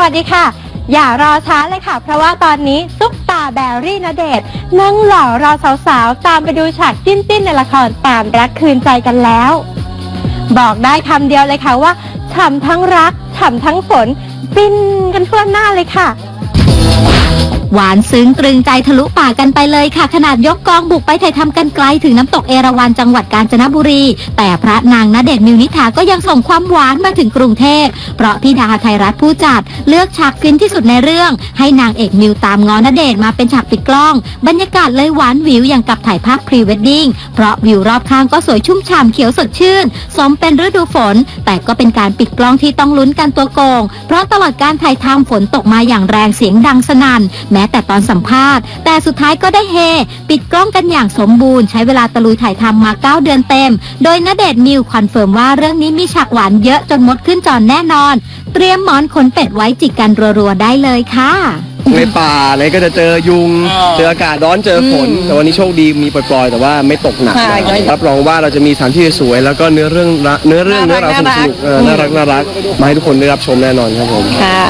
วัสดีค่ะ อย่ารอช้าเลยค่ะ เพราะว่าตอนนี้ซุปตาแบรี่นเดชนั่งหล่อรอสาวๆ ตามไปดูฉากจิ้นๆ ในละครตามรักคืนใจกันแล้ว บอกได้คำเดียวเลยค่ะว่าฉ่ำทั้งรักฉ่ำทั้งฝนปิ้นกันทั่วหน้าเลยค่ะ หวานซึ้งตรึงใจทะลุป่ากันไปเลยค่ะ ขนาดยกกองบุกไปถ่ายทำกันไกลถึงน้ำตกเอราวัณจังหวัดกาญจนบุรี แต่พระนางณเดชน์มิวนิธาก็ยังส่งความหวานมาถึงกรุงเทพ เพราะพี่ดาไทยรัฐผู้จัด เลือกฉากฟินที่สุดในเรื่อง ให้นางเอกมิวตามงอณเดชน์มาเป็นฉากปิดกล้อง บรรยากาศเลยหวานวิวอย่างกับถ่ายภาพพรีเวดดิ้งเพราะวิวรอบข้างก็สวยชุ่มฉ่ำเขียวสดชื่น สมเป็นฤดูฝน แต่ก็เป็นการปิดกล้องที่ต้องลุ้นกันตัวโกง เพราะตลอดการถ่ายทำฝนตกมาอย่างแรงเสียงดังสนั่นแม้แต่ตอนสัมภาษณ์ แต่สุดท้ายก็ได้เฮ ปิดกล้องกันอย่างสมบูรณ์ ใช้เวลาตะลุยถ่ายทำมา 9 เดือนเต็ม โดยณเดชน์มิวคอนเฟิร์มว่าเรื่องนี้มีฉากหวานเยอะจนมดขึ้นจอแน่นอน เตรียมหมอนขนเป็ดไว้จิกกันรัวๆได้เลยค่ะ ในป่าอะไรก็จะเจอยุง เจออากาศร้อนเจอฝน แต่วันนี้โชคดีมีปล่อยๆแต่ว่าไม่ตกหนักใช่รับรองว่าเราจะมีสถานที่สวยแล้วก็เนื้อเรื่องละเนื้อเรื่องเนื้อราวสนุกๆเออน่ารักน่ารักมาให้ทุกคนได้รับชมแน่นอนครับผม ค่ะ